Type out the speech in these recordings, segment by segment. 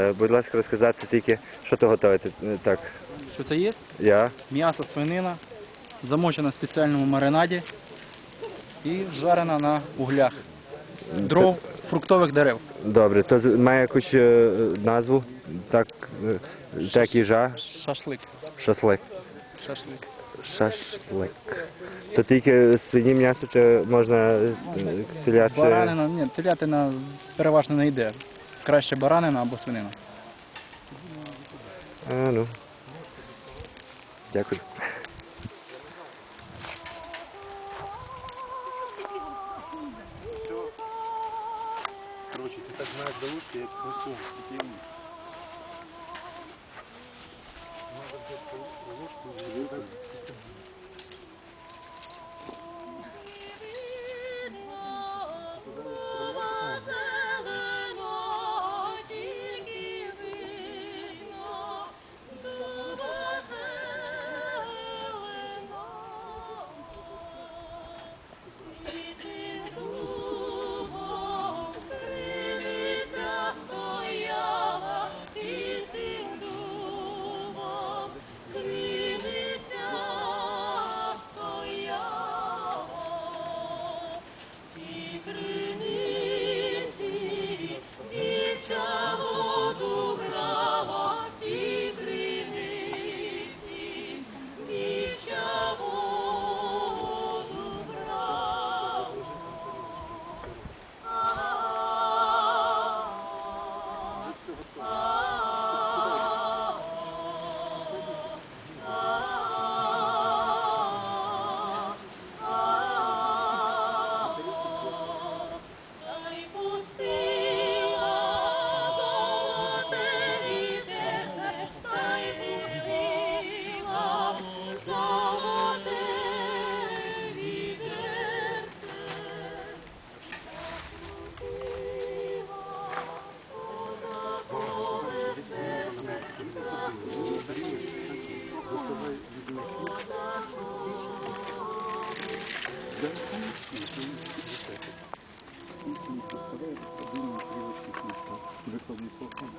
Е, Будь ласка, розказати тільки, що то готуєте. Е, Так, Що це є? я. М'ясо свинина, замочена в спеціальному маринаді і жарена на углях дров фруктових дерев. Добре, то має якусь е, назву, так, е, так їжа, Шашлик. шашлик. Шашлик. Шашлик. То тільки свині м'ясо чи можна е? Баранина, ні, телятина переважно не йде. Краще баранина або свинина. А, ну. Дякую. Короче, ты так знаешь до ушки, я просто Верховный Верховный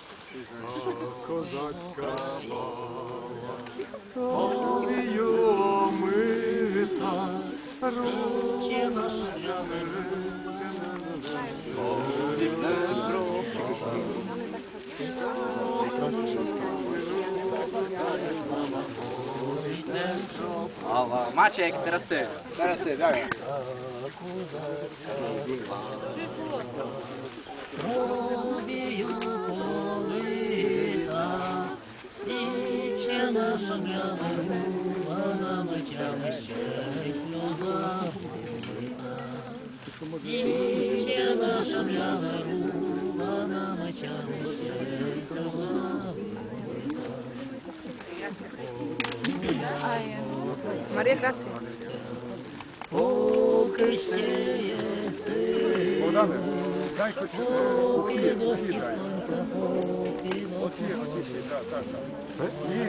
Козацька лава, Олію омита, руки нашими Maciek, teraz ty. Teraz ty, dawaj. Марія Красик. Богдане, дай хоч е, кухні, кухні дай. Оці, оці, всі, так, так, так. Ні.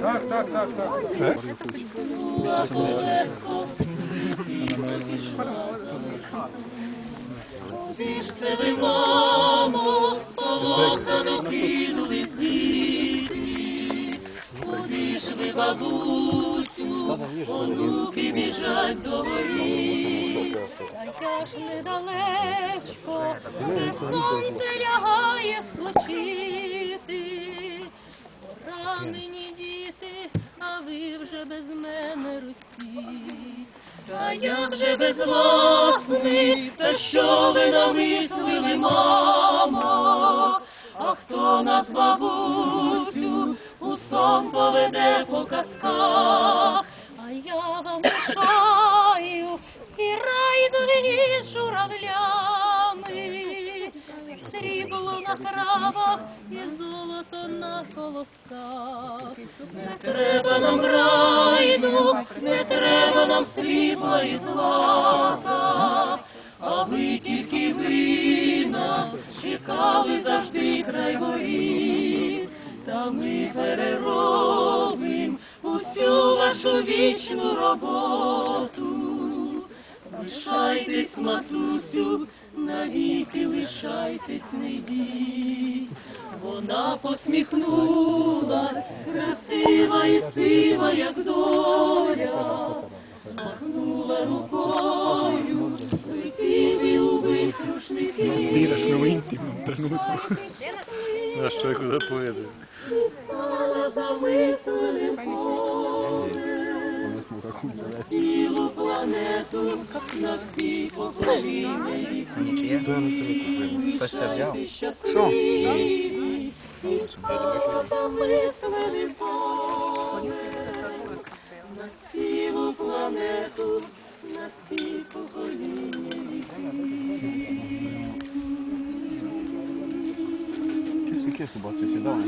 Так, так, так, так, так. Піште ви, мамо, полотно кинули діти. Бабусю, онуки біжать до воріт. Та я ж недалечко, де сонце лягає спочити. Поранені діти, а ви вже без мене ростіть. Та як же без вас та що ви намислили, мамо? А хто нас, бабусю, сон поведе по казках? А я вам лишаю і райду із журавлями, срібло на травах і золото на колосках. Не треба нам райду, не треба нам срібла і злата, а ви тільки ви нас чекали завжди край воріт, та ми переробим усю вашу вічну роботу. Лишайтесь, матусю, навіки лишайтесь, не йдіть. Вона посміхнулась, красива і сива, як доля, махнула рукою, летіли у вихрушники. На що запоїде? Стала замисленим цілу планету на всі покоління віків. Хтось це взяв? Що? На цілу планету, Собаці сідав